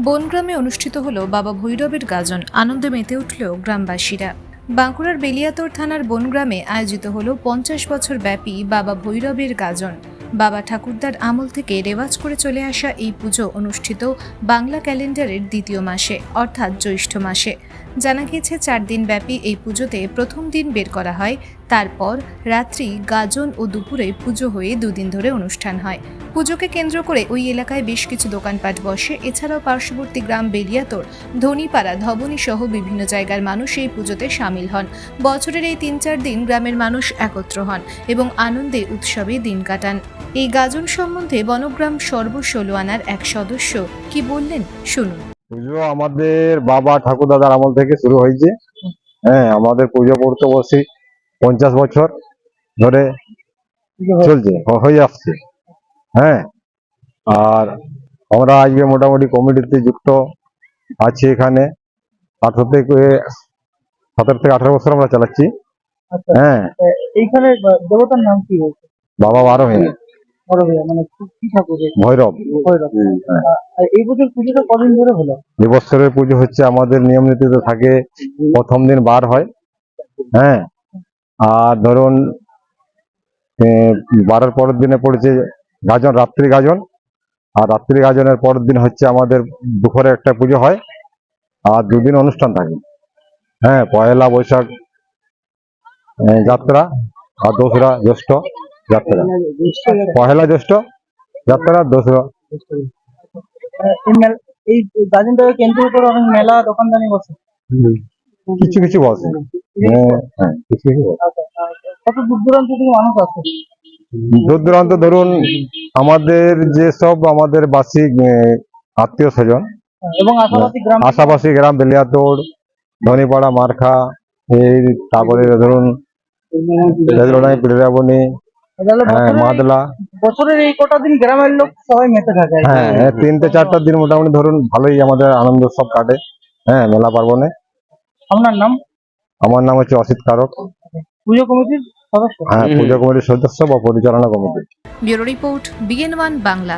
বনগ্রামে অনুষ্ঠিত হল বাবা ভৈরবের গাজন। আনন্দে মেতে উঠল গ্রামবাসীরা। বাঁকুড়ার বেলিয়াতোর থানার বনগ্রামে আয়োজিত হল পঞ্চাশ বছর ব্যাপী বাবা ভৈরবের গাজন। বাবা ঠাকুরদার আমল থেকে রেওয়াজ করে চলে আসা এই পুজো অনুষ্ঠিত বাংলা ক্যালেন্ডারের দ্বিতীয় মাসে, অর্থাৎ জ্যৈষ্ঠ মাসে। জানা গিয়েছে, চার দিন ব্যাপী এই পুজোতে প্রথম দিন বের করা হয় তারপর রাত্রি গাজন ও দুপুরে পুজো হয়ে দুদিন ধরে অনুষ্ঠান হয়। পুজোকে কেন্দ্র করে ওই এলাকায় বেশ কিছু দোকানপাট বসে। এছাড়াও পার্শ্ববর্তী গ্রাম বেলিয়াতোর ধনীপাড়া ধবনী সহ বিভিন্ন জায়গার মানুষ এই পুজোতে সামিল হন। বছরের এই তিন চার দিন গ্রামের মানুষ একত্র হন এবং আনন্দে উৎসবে দিন কাটান। এই গাজন সম্বন্ধে বনগ্রাম সর্বষোলোয়ানার এক সদস্য কি বললেন? শুনুন। পুজো আমাদের বাবা ঠাকুর দাদার আমল থেকে শুরু হয়েছে। হ্যাঁ আমাদের পুজো করতে বসে পঞ্চাশ বছর ধরে চলছে হয়ে আসছে। হ্যাঁ। আর আমরা আজকে মোটামুটি কমিটিতে যুক্ত আছি এখানে। আঠারো থেকে সতেরো থেকে আঠারো বছর আমরা চালাচ্ছি। আচ্ছা। হ্যাঁ। এইখানে দেবতার নাম কি হয়েছে? বাবা বারো হয়ে মানে? ভৈরব। হ্যাঁ। এই বছর পুজোটা কদিন ধরে হলো? এ পুজো হচ্ছে আমাদের নিয়ম নীতিতে থাকে প্রথম দিন বার হয়। হ্যাঁ। আর ধরুন বারের পরের দিনে পড়েছে গাজন রাত্রি গাজন। আর রাত্রি গাজনের পরের দিন হচ্ছে আমাদের দুপুরে একটা পুজো হয় আর দুদিন অনুষ্ঠান থাকে। হ্যাঁ পয়লা বৈশাখ যাত্রা আর দোসরা জ্যৈষ্ঠ যাত্রা। পয়লা জ্যৈষ্ঠ যাত্রা দোসরা। এই গাজনটাকে কেন্দ্র করে অনেক মেলা দোকানদানি বসে। কিছু কিছু বসে। হ্যাঁ, হ্যাঁ। বসে। কত দূর দূরান্ত থেকে মানুষ আসে। দূর দূরান্ত ধরুন আমাদের যে সব আমাদের বাসিক আত্মীয় স্বজন এবং আশাপাশি গ্রাম বেলিয়াতোড় ধনীপাড়া মারখা এই তারপরে ধরুন পিড়াবনি হ্যাঁ মাদলা। বছরের এই কটা দিন গ্রামের লোক সবাই মেতে থাকে। হ্যাঁ হ্যাঁ, তিনটে চারটা দিন মোটামুটি ধরুন ভালোই আমাদের আনন্দ সব কাটে। হ্যাঁ মেলা পার্বণে। আপনার নাম? আমার নাম হচ্ছে অসিত কারক। পুজো কমিটির সদস্য? হ্যাঁ পুজো কমিটির সদস্য বা পরিচালনা committee. Bureau report BN one Bangla.